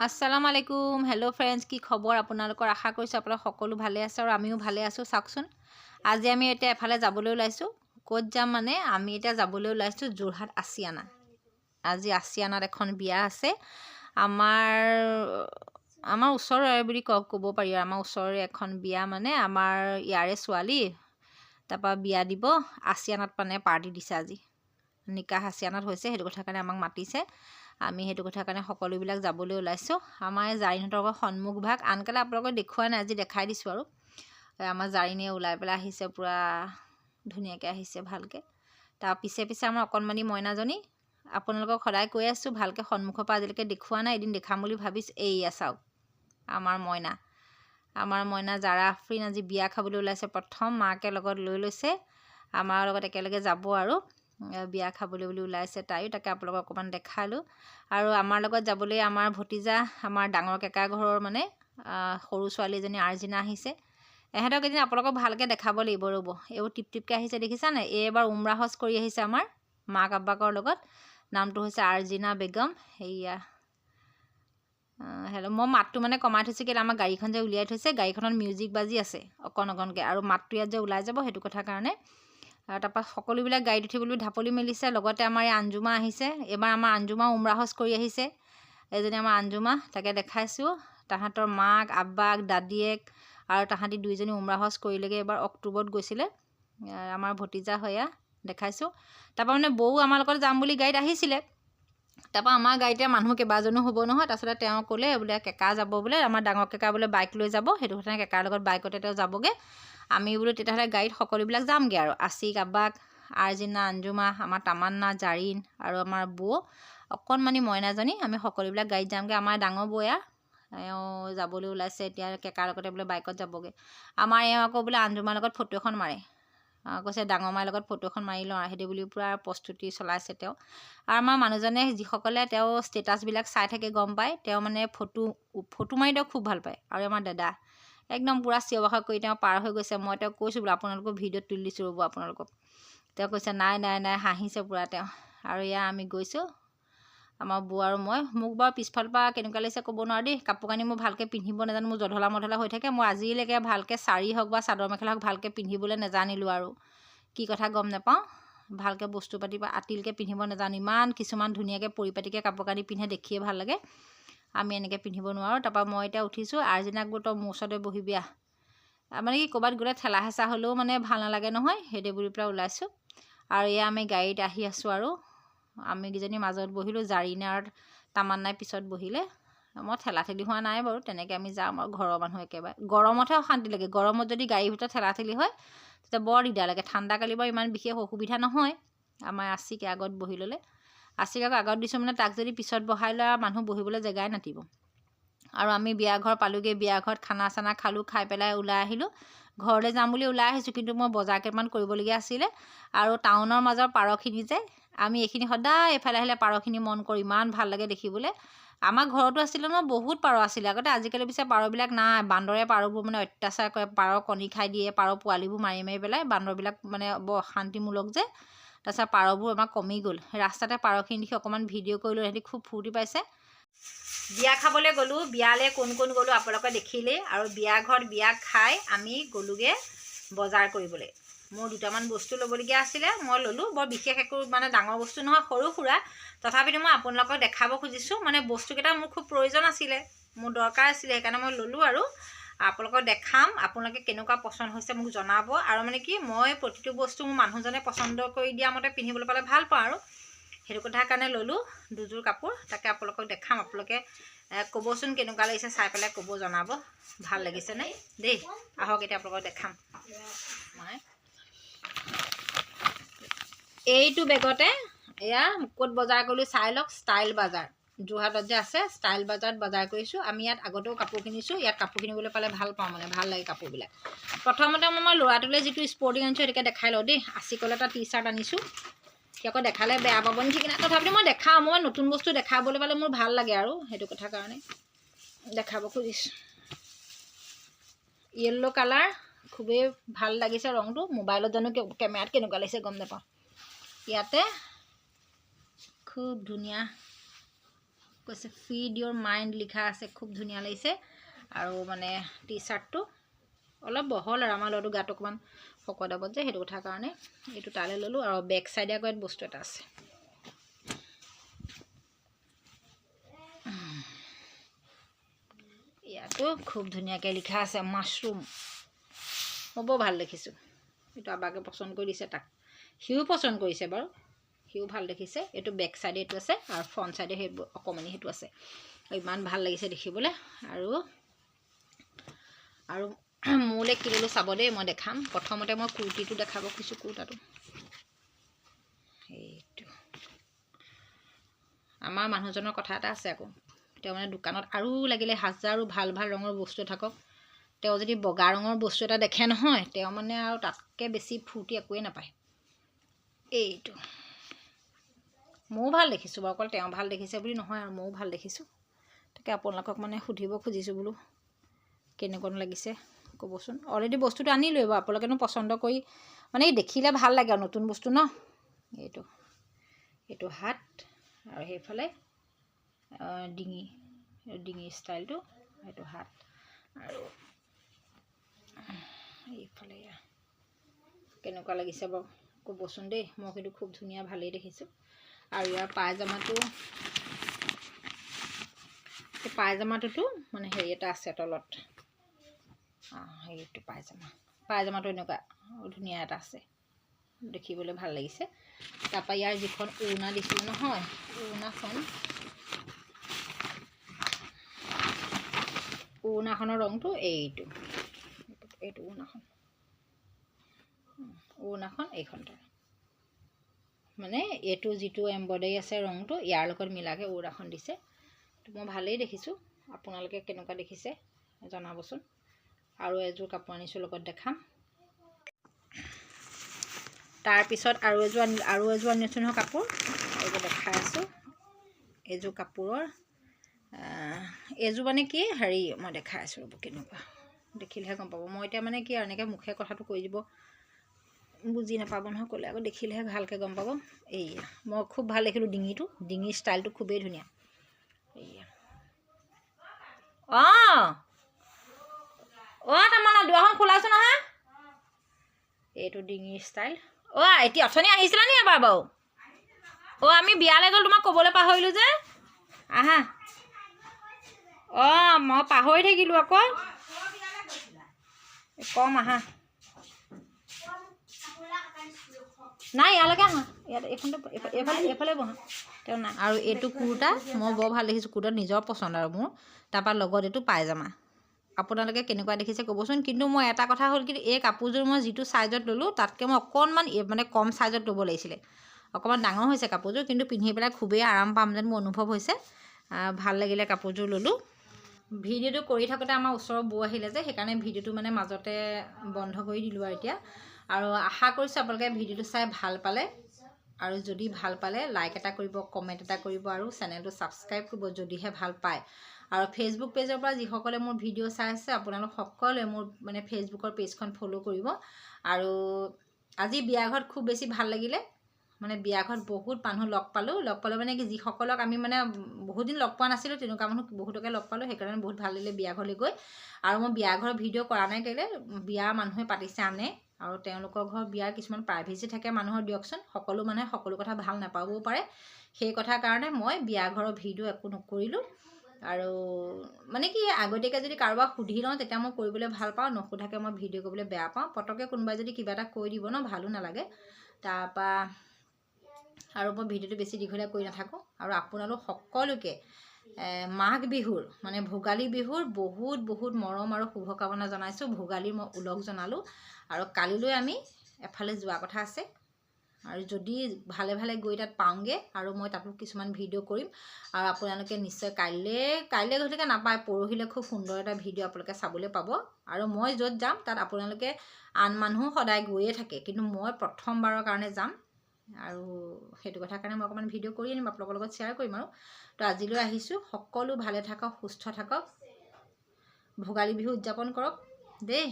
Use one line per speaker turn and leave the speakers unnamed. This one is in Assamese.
আসসালামু আলাইকুম হেল্ল' ফ্ৰেণ্ডছ কি খবৰ আপোনালোকৰ? আশা কৰিছোঁ আপোনালোক সকলো ভালে আছে আৰু আমিও ভালে আছোঁ চাওকচোন। আজি আমি এতিয়া এফালে যাবলৈ ওলাইছোঁ। ক'ত যাম মানে? আমি এতিয়া যাবলৈ ওলাইছোঁ যোৰহাট আছিয়ানা। আজি আছিয়ানাত এখন বিয়া আছে। আমাৰ আমাৰ ওচৰৰে বুলি ক ক'ব পাৰি আৰু। আমাৰ ওচৰৰে এখন বিয়া মানে আমাৰ ইয়াৰে ছোৱালী তাৰপৰা বিয়া দিব। আছিয়ানাত মানে পাৰ্টি দিছে আজি। নিকাহ আছিয়ানাত হৈছে সেইটো কথা কাৰণে আমাক মাতিছে। আমি সেইটো কথা কাৰণে সকলোবিলাক যাবলৈ ওলাইছোঁ। আমাৰ জাৰিহঁতৰ সন্মুখ ভাগ। আনকালে আপোনালোকক দেখুওৱা নাই আজি দেখাই দিছোঁ আৰু। আমাৰ জাৰিনীয়ে ওলাই পেলাই আহিছে পূৰা ধুনীয়াকৈ আহিছে ভালকৈ। তাৰ পিছে পিছে আমাৰ অকণমানি মইনাজনী। আপোনালোকক সদায় কৈ আছোঁ ভালকৈ সন্মুখৰ পৰা আজিলৈকে দেখুওৱা নাই এদিন দেখাম বুলি ভাবিছোঁ। এইয়া চাওক আমাৰ মইনা। আমাৰ মইনা জাৰা আফ্ৰিন আজি বিয়া খাবলৈ ওলাইছে। প্ৰথম মাকে লগত লৈ লৈছে। আমাৰ লগত একেলগে যাব আৰু। বিয়া খাবলৈ বুলি ওলাইছে তাইও তাকে আপোনালোকক অকণমান দেখালোঁ। আৰু আমাৰ লগত যাবলৈ আমাৰ ভতিজা আমাৰ ডাঙৰ কেকা ঘৰৰ মানে সৰু ছোৱালী এজনী আৰ্জিনা আহিছে। এহেঁতক এদিন আপোনালোকক ভালকৈ দেখাব লাগিব ৰ'ব। এইবোৰ টিপ টিপকৈ আহিছে দেখিছানে এইবাৰ উমৰা হজ কৰি আহিছে আমাৰ মাক আব্বাকৰ লগত। নামটো হৈছে আৰ্জিনা বেগম। সেয়া হেল্ল' মই মাতটো মানে কমাই থৈছোঁ কেলৈ আমাৰ গাড়ীখন যে উলিয়াই থৈছে গাড়ীখনত মিউজিক বাজি আছে অকণ অকণকৈ আৰু মাতটো ইয়াত যে ওলাই যাব সেইটো কথা কাৰণে। আৰু তাৰপৰা সকলোবিলাক গাড়ীত উঠিবলৈ ঢাপলি মেলিছে লগতে আমাৰ এই আঞ্জুমা আহিছে। এইবাৰ আমাৰ আঞ্জুমা উমৰাহজ কৰি আহিছে। এইজনী আমাৰ আঞ্জুমা তাকে দেখাইছোঁ। তাহাঁতৰ মাক আব্বাক দাদীয়েক আৰু তাহাঁতি দুইজনী উমৰাহজ কৰিলেগৈ এইবাৰ অক্টোবৰত গৈছিলে। আমাৰ ভতিজা হয়া দেখাইছোঁ। তাৰপৰা মানে বৌ আমাৰ লগত যাম বুলি গাড়ীত আহিছিলে। তাৰপৰা আমাৰ গাড়ীতে মানুহ কেইবাজনো হ'ব নহয় তাৰপিছতে তেওঁ ক'লে বোলে কেকা যাব বোলে আমাৰ ডাঙৰ কেকা বোলে বাইক লৈ যাব সেইটো কথা কেকাৰ লগত বাইকতে তেওঁ যাবগৈ। আমি বোলো তেতিয়াহ'লে গাড়ীত সকলোবিলাক যামগৈ আৰু আছিক আব্বাক আৰ্জিনা আঞ্জুমা আমাৰ তামান্না জাৰিন আৰু আমাৰ বৌ অকণমানি মইনাজনী আমি সকলোবিলাক গাড়ীত যামগৈ আমাৰ ডাঙৰ বৌয়া এওঁ যাবলৈ ওলাইছে এতিয়া কেকাৰ লগতে বোলে বাইকত যাবগৈ। আমাৰ এওঁ আকৌ বোলে আঞ্জুমাৰ লগত ফটো এখন মাৰে। কৈছে ডাঙৰ মাৰ লগত ফটো এখন মাৰি লওঁ সেইটো বুলি পূৰা প্ৰস্তুতি চলাইছে তেওঁ। আৰু আমাৰ মানুহজনে যিসকলে তেওঁ ষ্টেটাছবিলাক চাই থাকে গম পায় তেওঁ মানে ফটো ফটো মাৰি তেওঁ খুব ভাল পায়। আৰু আমাৰ দাদা একদম পূৰা চিঞৰ বাখৰ কৰি তেওঁ পাৰ হৈ গৈছে। মই তেওঁক কৈছোঁ বোলো আপোনালোকক ভিডিঅ'ত তুলি দিছোঁ ৰ'ব আপোনালোকক। তেওঁ কৈছে নাই নাই নাই হাঁহিছে পূৰা তেওঁ। আৰু এয়া আমি গৈছোঁ। আমাৰ বৌ আৰু মই মোক বাৰু পিছফালৰ পৰা কেনেকুৱা লাগিছে ক'ব নোৱাৰোঁ দেই। কাপোৰ কানি মই ভালকৈ পিন্ধিব নাজানো মোৰ জধলা মধলা হৈ থাকে। মই আজিলৈকে ভালকৈ চাৰি হওক বা চাদৰ মেখেলা হওক ভালকৈ পিন্ধিবলৈ নাজানিলোঁ আৰু। কি কথা গম নাপাওঁ। ভালকৈ বস্তু পাতি বা আতিলকৈ পিন্ধিব নাজানো। ইমান কিছুমান ধুনীয়াকৈ পৰিপাটিকৈ কাপোৰ কানি পিন্ধে দেখিয়ে ভাল লাগে। আমি এনেকৈ পিন্ধিব নোৱাৰোঁ। তাৰপৰা মই এতিয়া উঠিছোঁ। আৰ্জিনাক বোলো তই মোৰ ওচৰতে বহিবি আহ। মানে কি ক'ৰবাত গ'লে ঠেলা হেঁচা হ'লেও মানে ভাল নালাগে নহয়। সেইদে বুলি পেলাই ওলাইছোঁ। আৰু এয়া আমি গাড়ীত আহি আছোঁ আৰু। আমি কেইজনী মাজত বহিলোঁ জাৰিনে আৰু তামান্নাই পিছত বহিলে। মই ঠেলা ঠেলি হোৱা নাই বাৰু তেনেকৈ আমি যাম আৰু ঘৰৰ মানুহ একেবাৰে। গৰমতহে অশান্তি লাগে গৰমত যদি গাড়ীৰ ভিতৰত ঠেলা ঠেলি হয় তেতিয়া বৰ দিগদাৰ লাগে। ঠাণ্ডা কালি বাৰু ইমান বিশেষ অসুবিধা নহয় আমাৰ আছিকে আগত বহি ল'লে। আছিক আকৌ আগত দিছোঁ মানে তাক যদি পিছত বহাই লয় আৰু মানুহ বহিবলৈ জেগাই নাতিব। আৰু আমি বিয়া ঘৰ পালোঁগৈ বিয়া ঘৰত খানা চানা খালোঁ খাই পেলাই ওলাই আহিলোঁ। ঘৰলৈ যাম বুলি ওলাই আহিছোঁ কিন্তু মই বজাৰ কেইটামান কৰিবলগীয়া আছিলে আৰু টাউনৰ মাজৰ পাৰখিনি যে আমি এইখিনি সদায় এফালে আহিলে পাৰখিনি মন কৰোঁ ইমান ভাল লাগে দেখিবলৈ। আমাৰ ঘৰতো আছিলে ন বহুত পাৰ আছিলে। আগতে আজিকালি পিছে পাৰবিলাক নাই বান্দৰে পাৰবোৰ মানে অত্যাচাৰ কৰে পাৰ কণী খাই দিয়ে পাৰ পোৱালিবোৰ মাৰি মাৰি পেলাই বান্দৰবিলাক মানে বৰ অশান্তিমূলক যে। তাৰপিছত পাৰবোৰ আমাৰ কমি গ'ল। ৰাস্তাতে পাৰখিনি দেখি অকণমান ভিডিঅ' কৰিলোঁ সিহঁতি খুব ফূৰ্তি পাইছে। বিয়া খাবলৈ গ'লোঁ, বিয়ালৈ কোন কোন গ'লোঁ আপোনালোকে দেখিলেই আৰু বিয়া ঘৰত বিয়া খাই আমি গ'লোগৈ বজাৰ কৰিবলৈ। মোৰ দুটামান বস্তু ল'বলগীয়া আছিলে, মই ল'লোঁ, বৰ বিশেষ একো মানে ডাঙৰ বস্তু নহয়, সৰু সুৰা। তথাপিতো মই আপোনালোকক দেখাব খুজিছোঁ মানে বস্তুকেইটা মোৰ খুব প্ৰয়োজন আছিলে, মোৰ দৰকাৰ আছিলে, সেইকাৰণে মই ল'লোঁ আৰু আপোনালোকক দেখাম, আপোনালোকে কেনেকুৱা পচন্দ হৈছে মোক জনাব। আৰু মানে কি, মই প্ৰতিটো বস্তু মোৰ মানুহজনে পচন্দ কৰি দিয়া মতে পিন্ধিবলৈ পালে ভালো পাওঁ আৰু। সেইটো কথাৰ কাৰণে ল'লোঁ দুযোৰ কাপোৰ। তাকে আপোনালোকক দেখাম, আপোনালোকে ক'বচোন কেনেকুৱা লাগিছে, চাই পেলাই ক'ব জনাব। ভালো লাগিছেনে দেই, আহক এতিয়া আপোনালোকক দেখাম। মই। এইটো বেগতে, এয়া ক'ত বজাৰ কৰিলোঁ চাই লওক, ষ্টাইল বাজাৰ। যোৰহাটত যে আছে, ষ্টাইল বাজাৰত বজাৰ কৰিছোঁ। আমি ইয়াত আগতেও কাপোৰ কিনিছোঁ, ইয়াত কাপোৰ কিনিবলৈ পালে ভালো পাওঁ মানে ভালো লাগে কাপোৰবিলাক। প্ৰথমতে মই ল'ৰাটোলৈ যিটো স্পৰ্টিং আনিছোঁ, সেইটোকে দেখাই লওঁ দেই। আচিকলে এটা টি চাৰ্ট আনিছোঁ। আকৌ দেখালে বেয়া পাব। নেকি কিনা তথাপিতো মই দেখাওঁ মই নতুন বস্তু দেখাবলৈ পালে মোৰ ভাল লাগে আৰু সেইটো কথা কাৰণে। দেখাব খুজিছোঁ। য়েল্ল' কালাৰ খুবেই ভাল লাগিছে ৰংটো। মোবাইলত জানো কেমেৰাত কেনেকুৱা লাগিছে গম নাপাওঁ। ইয়াতে খুব ধুনীয়া কৈছে ফিড ইয়'ৰ মাইণ্ড লিখা আছে খুব ধুনীয়া লাগিছে। আৰু মানে টি চাৰ্টটো অলপ বহল আৰু আমাৰ ল'ৰাটো গাটো অকণমান শকত আবত যে সেইটো কথাৰ কাৰণে এইটো তালৈ ল'লোঁ আৰু বেক চাইডে আকৌ ইয়াত বস্তু এটা আছে। ইয়াতো খুব ধুনীয়াকৈ লিখা আছে মাছৰুম মই বৰ ভাল দেখিছোঁ। এইটো আবাকে পচন্দ কৰি দিছে তাক। সিও পচন্দ কৰিছে বাৰু। সিও ভাল দেখিছে। এইটো বেক চাইডে এইটো আছে আৰু ফ্ৰণ্ট চাইডে সেইবোৰ অকণমানি সেইটো আছে। ইমান ভাল লাগিছে দেখিবলৈ। আৰু আৰু মোলৈ কি ল'লোঁ চাব দেই মই দেখাম। প্ৰথমতে মই কুৰ্তিটো দেখাব খুজিছোঁ কুৰ্তাটো। সেইটো। আমাৰ মানুহজনৰ কথা এটা আছে আকৌ। তেওঁ মানে দোকানত আৰু লাগিলে হাজাৰো ভাল ভাল ৰঙৰ বস্তু থাকক। তেওঁ যদি বগা ৰঙৰ বস্তু এটা দেখে নহয় তেওঁ মানে আৰু তাতকৈ বেছি ফূৰ্তি একোৱেই নাপায়। এইটো। ময়ো ভাল দেখিছোঁ বাৰু অকল তেওঁ ভাল দেখিছে বুলি নহয় আৰু ময়ো ভাল দেখিছোঁ। তাকে আপোনালোকক মানে সুধিব খুজিছোঁ বোলো কেনেকুৱানো লাগিছে। ক'বচোন। অলৰেডি বস্তুটো আনিলোৱে বাৰু আপোনালোকেনো পচন্দ কৰি মানে দেখিলে ভাল লাগে আৰু নতুন বস্তু ন? এইটো এইটো হাত আৰু সেইফালে ডিঙি ডিঙি ষ্টাইলটো সেইটো হাত আৰু এইফালে কেনেকুৱা লাগিছে বাৰু? ক'বচোন দেই মই কিন্তু খুব ধুনীয়া ভালেই দেখিছোঁ। আৰু ইয়াৰ পায়জামাটো পায়জামাটোতো মানে হেৰি এটা আছে তলত। সেইটো পায়জামা। পায়জামাটো এনেকুৱা ধুনীয়া এটা আছে। দেখিবলৈ ভাল লাগিছে। তাৰপৰা ইয়াৰ যিখন উৰুণা দিছিলোঁ নহয় উৰুণাখন উৰুণাখনৰ ৰংটো এইটো। এইটো উৰুণাখন উৰুণাখন এইখন তাৰ মানে এইটো যিটো এম্ব্ৰইডাৰী আছে ৰংটো ইয়াৰ লগত মিলাকৈ উৰুণাখন দিছে। মই ভালেই দেখিছোঁ। আপোনালোকে কেনেকুৱা দেখিছে জনাবচোন। আৰু এযোৰ কাপোৰ আনিছোঁ লগত দেখাম। তাৰপিছত আৰু এযোৰ আনি আৰু এযোৰ আনিছোঁ নহয় কাপোৰ। এইযোৰ দেখাই আছোঁ এইযোৰ কাপোৰৰ এইযোৰ মানে কি হেৰি মই দেখাই আছোঁ ৰ'ব কেনেকুৱা। দেখিলেহে গম পাব। মই এতিয়া মানে কি আৰু এনেকৈ মুখে কথাটো কৈ দিব বুজি নাপাব নহয় ক'লে আকৌ দেখিলেহে ভালকৈ গম পাব। এইয়া মই খুব ভাল দেখিলোঁ ডিঙিটো। ডিঙিৰ ষ্টাইলটো খুবেই ধুনীয়া। এইয়া। অঁ! অঁ তাৰমানে দুৱাৰখন খোলাইছোঁ নহয়। এইটো ডিঙিৰ ষ্টাইল অ' এতিয়া অথনি আহিছিলা নি এবাৰ বাৰু? অ' আমি বিয়ালৈ গ'ল তোমাক ক'বলৈ পাহৰিলোঁ যে। আহা। অঁ মই পাহৰি থাকিলোঁ আকৌ। কম আহা। নাই ইয়ালৈকে আহা। ইয়াত এইখনতে এইফালে এইফালে বহা। তেওঁ নাই। আৰু এইটো কুৰ্তা মই বৰ ভাল দেখিছোঁ। কুৰ্তা নিজৰ পচন্দ আৰু মোৰ। তাৰপৰা লগত এইটো পায়জামা আপোনালোকে কেনেকুৱা দেখিছে ক'বচোন। কিন্তু মই এটা কথা হ'ল কিন্তু এই কাপোৰযোৰ মই যিটো চাইজত ল'লোঁ তাতকৈ মই অকণমান মানে কম চাইজত ল'ব লাগিছিলে। অকণমান ডাঙৰ হৈছে কাপোৰযোৰ কিন্তু পিন্ধি পেলাই খুবেই আৰাম পাম যেন মোৰ অনুভৱ হৈছে। ভাল লাগিলে কাপোৰযোৰ ল'লোঁ। ভিডিঅ'টো কৰি থাকোঁতে আমাৰ ওচৰৰ বৌ আহিলে যে সেইকাৰণে ভিডিঅ'টো মানে মাজতে বন্ধ কৰি দিলোঁ আৰু এতিয়া। আৰু আশা কৰিছোঁ আপোনালোকে ভিডিঅ'টো চাই ভাল পালে। আৰু যদি ভাল পালে লাইক এটা কৰিব কমেণ্ট এটা কৰিব আৰু চেনেলটো ছাবস্ক্ৰাইব কৰিব যদিহে ভাল পায়। আৰু ফেচবুক পেজৰ পৰা যিসকলে মোৰ ভিডিঅ' চাই আছে আপোনালোক সকলোৱে মোৰ মানে ফেচবুকৰ পেজখন ফ'ল' কৰিব। আৰু আজি বিয়া ঘৰত খুব বেছি ভাল লাগিলে। মানে বিয়া ঘৰত বহুত মানুহ লগ পালোঁ। লগ পালোঁ মানে কি যিসকলক আমি মানে বহুত দিন লগ পোৱা নাছিলোঁ তেনেকুৱা মানুহ বহুতকে লগ পালোঁ সেইকাৰণে বহুত ভাল লাগিলে বিয়া ঘৰলৈ গৈ। আৰু মই বিয়া ঘৰৰ ভিডিঅ' কৰা নাই কেলৈ বিয়া মানুহে পাতিছে আনে। আৰু তেওঁলোকৰ ঘৰত বিয়াৰ কিছুমান প্ৰাইভেচি থাকে মানুহৰ দিয়কচোন সকলো মানুহে সকলো কথা ভাল নাপাবও পাৰে। সেই কথাৰ কাৰণে মই বিয়া ঘৰৰ ভিডিঅ' একো নকৰিলোঁ। আৰু মানে কি আগতীয়াকৈ যদি কাৰোবাক সুধি লওঁ তেতিয়া মই কৰিবলৈ ভাল পাওঁ নুসুধাকৈ মই ভিডিঅ' কৰিবলৈ বেয়া পাওঁ। পটককৈ কোনোবাই যদি কিবা এটা কৈ দিব ন ভালো নালাগে। তাৰপৰা আৰু মই ভিডিঅ'টো বেছি দীঘলীয়া কৰি নাথাকোঁ। আৰু আপোনালোক সকলোকে মাঘ বিহুৰ মানে ভোগালী বিহুৰ বহুত বহুত মৰম আৰু শুভকামনা জনাইছোঁ। ভোগালীৰ মই ওলগ জনালোঁ। আৰু কালিলৈ আমি এফালে যোৱা কথা আছে। আৰু যদি ভালে ভালে গৈ তাত পাওঁগৈ আৰু মই তাতো কিছুমান ভিডিঅ' কৰিম। আৰু আপোনালোকে নিশ্চয় কাইলৈ কাইলৈ গতিকে নাপায় পৰহিলৈ খুব সুন্দৰ এটা ভিডিঅ' আপোনালোকে চাবলৈ পাব। আৰু মই য'ত যাম তাত আপোনালোকে আন মানুহো সদায় গৈয়ে থাকে। কিন্তু মই প্ৰথমবাৰৰ কাৰণে যাম। আৰু সেইটো কথাৰ কাৰণে মই অকণমান ভিডিঅ' কৰি আনিম আপোনালোকৰ লগত শ্বেয়াৰ কৰিম আৰু। তো আজিলৈ আহিছোঁ। সকলো ভালে থাকক সুস্থ থাকক। ভোগালী বিহু উদযাপন কৰক। দেই।